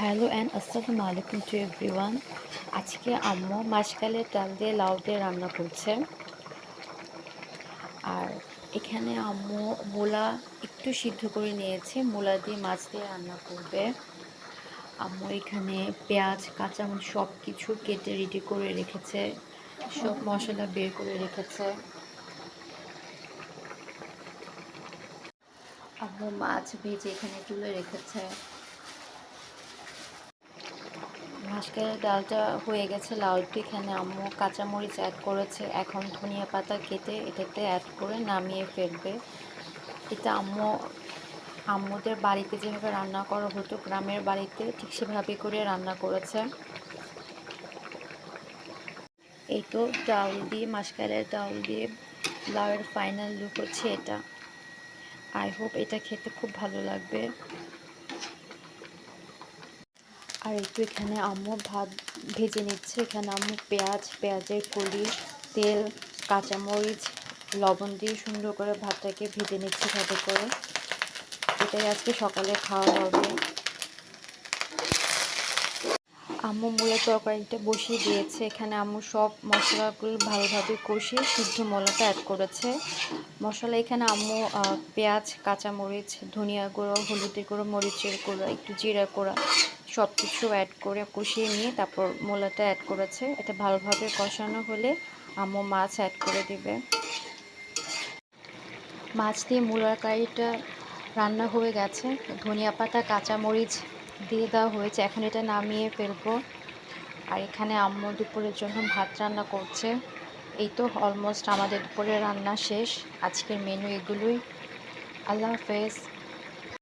Hello and আসসালামু আলাইকুম to everyone. আজকে আম্মু মাসকালের ডাল দিয়ে লাউ দিয়ে রান্না করছে। আর এখানে আম্মু মূলা একটু সিদ্ধ করে নিয়েছে, মূলা দিয়ে মাছ দিয়ে রান্না করবে। আম্মু এখানে পেঁয়াজ, কাঁচামরিচ সব কিছু কেটে রেডি করে রেখেছে, সব মশলা বের করে রেখেছে। আম্মু মাছ ভেজে এখানে তুলে রেখেছে। মাসকালের ডালটা হয়ে গেছে লাউটি এখানে আম্মু কাঁচামরিচ অ্যাড করেছে। এখন ধনিয়া পাতা কেটে এটাতে অ্যাড করে নামিয়ে ফেলবে। এটা আম্মু, আম্মুদের বাড়িতে যেভাবে রান্না করা হতো, গ্রামের বাড়িতে ঠিক সেভাবে করে রান্না করেছে। এই তো ডাল দিয়ে, মাসকালের ডাল দিয়ে লাউয়ের ফাইনাল লুক হচ্ছে এটা। আই হোপ এটা খেতে খুব ভালো লাগবে। আর একটু এখানে আম্মু ভাত ভেজে নিচ্ছে। এখানে আম্মু পেঁয়াজ, পেঁয়াজের কলি তেল, কাঁচামরিচ, লবণ দিয়ে সুন্দর করে ভাতটাকে ভেজে নিচ্ছে ভাতে করে। এটাই আজকে সকালে খাওয়া হবে। আম্মু মূলা তরকারিটা বসিয়ে দিয়েছে। এখানে আম্মু সব মশলাগুলো ভালোভাবে কষিয়ে সিদ্ধ মলাটা অ্যাড করেছে। মশলা এখানে আম্মু পেঁয়াজ, কাঁচামরিচ, ধনিয়া গুঁড়ো, হলুদের গুঁড়ো, মরিচের গুঁড়ো, একটু জিরা গুঁড়া সব কিছু অ্যাড করে কষিয়ে নিয়ে তারপর মূলাটা অ্যাড করেছে। এটা ভালোভাবে কষানো হলে আম্মু মাছ অ্যাড করে দেবে। মাছ দিয়ে মূলার কারিটা রান্না হয়ে গেছে। ধনিয়া পাতা, কাঁচামরিচ দিয়ে দেওয়া হয়েছে। এখন এটা নামিয়ে ফেলব। আর এখানে আম্মু দুপুরের জন্য ভাত রান্না করছে। এই তো অলমোস্ট আমাদের দুপুরের রান্না শেষ। আজকের মেনু এগুলোই। আল্লাহ হাফেজ।